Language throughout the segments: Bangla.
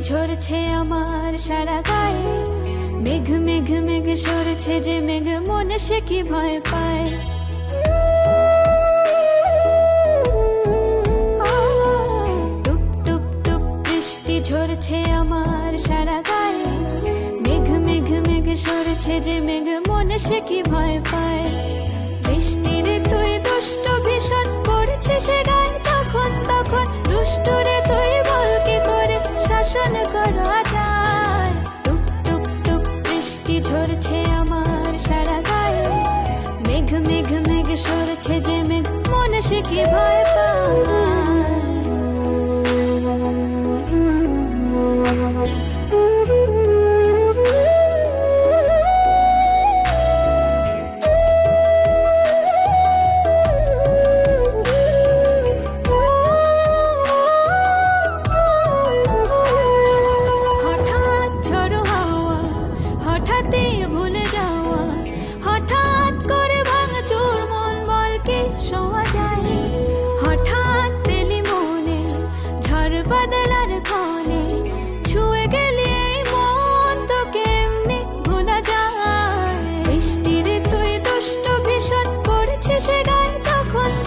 ঝরছে আমার সারা গায়ে। মেঘ মেঘ মেঘ সরছে যে মেঘ, মনে সে কি ভয় পায়? বৃষ্টি আমার সারা গায়ে। মেঘ মেঘ মেঘ সরছে যে মেঘ, মনে সে কি ভয় পায়? বৃষ্টির তুই দুষ্ট ভীষণ পড়ছে সে তখন তখন সরছে যে মেঘ মনে সে কি ভয় পায়?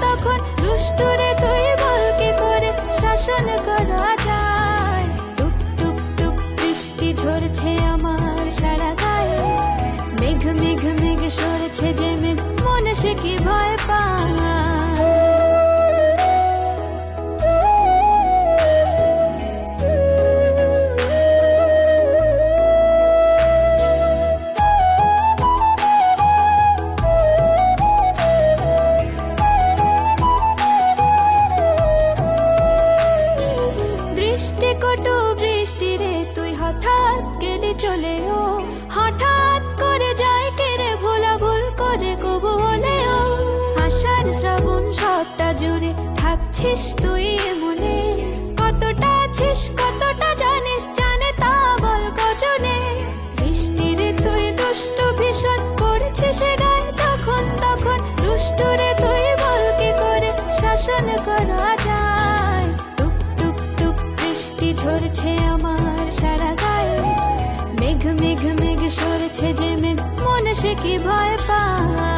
তখন দুষ্টুরে তুই বল কি করে? শাসন করা যায়। টুপ টুপ টুপ বৃষ্টি ঝরছে আমার সারা গায়ে। মেঘ মেঘ মেঘ সরছে যে মেঘ, মনে সে কি ভয় পায়? কটু বৃষ্টি রে, তুই হঠাৎ গেলি চলে ও হঠাৎ করে যায় কেড়ে ভোলা ভুল করে, কবু হলেও। আষাঢ় শ্রাবণ সবটা জুড়ে থাকছিস তুই মনে। কতটা আছিস ঝরছে আমার সারা গায়ে। মেঘ মেঘ মেঘ সরছে যে মেঘ। মনে সে কি ভয় পায়?